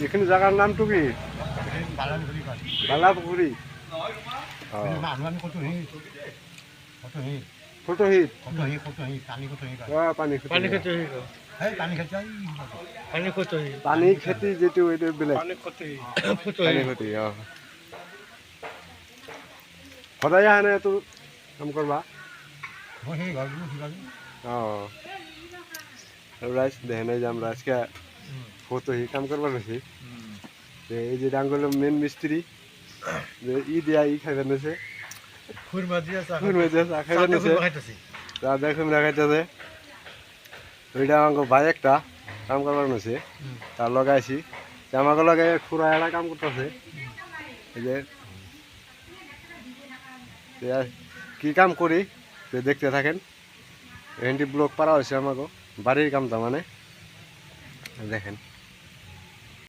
এখানে জায়গার নামটো কি? হি ফটোহিত পানী খেতি যিটো এইটো বেলেগ পানী খেতি অ সদায় আহে। নে এইটো কাম কৰবা অ ৰাইজ দেহেনে যাম ৰাইজকে কাম লৈছে এই যে ডাঙৰ মেইন মিস্ত্রি যে ই দিয়া ই খাই নিছে। খুরমা দিয়া চা চা নিছে। দেখুন দেখাইতেছে। ওইটা আমাকে ভাই একটা কাম করবার নিছে। তার লগাইছি। তা আমাকে লগে খুড়া এরা কাম করতেছে। এই যে কি কাম করি দেখতে থাকেন। ব্লক পারা হয়েছে আমাকে। বাড়ির কামটা মানে। দেখেন।